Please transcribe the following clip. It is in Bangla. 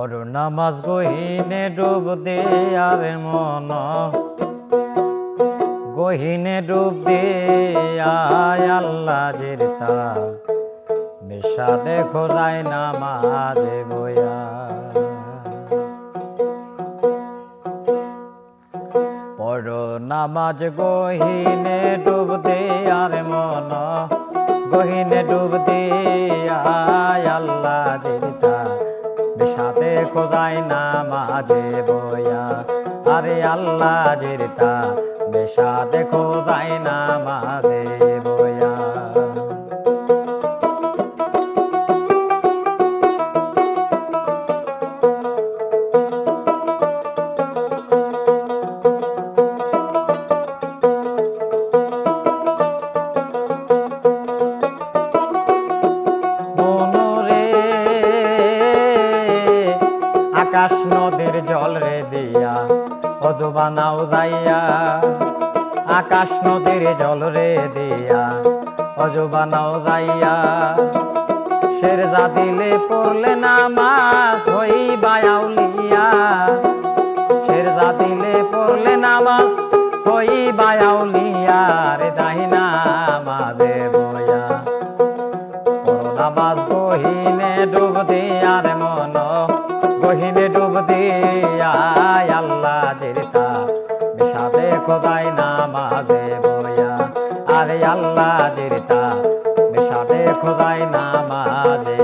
বড় নামাজ গহিনে ডুব দে আর মন। গহিনে ডুব দে আয় আল্লাহ জিরতা। বেশা দেখো যায় নামাজে বয়া। পড় নামাজ গহিনে ডুব দে আর মন। গহিনে ডুব দে আয় আল্লাহ জিরতা। বেশাতে খোদাই না মাঝে বয়া। আরে আল্লাহ জিরতা বেশাতে খোদাই নামাজে বয়া আকাশ নদীর জল রে দিয়া অদু বানাও যাইয়া। আকাশ নদীর জল রে দিয়া অজু বানাও যাইয়া। শের যা দিলে পড়লে নামাজ হই বায়াউলিয়া শের যা দিলে পড়লে নামাজ হই বায়াউলিয়া রে দাহিনা মাদে বয়া। বড় নামাজ গহিনে ডুব দিয়ার মন গহিনে ডুব দিয়াই আল্লাহ জিরতা বিষাদে খোদাই নামাজে বয়া। আরে আল্লাহ জিরতা বিষাদে খোদাই নামাজে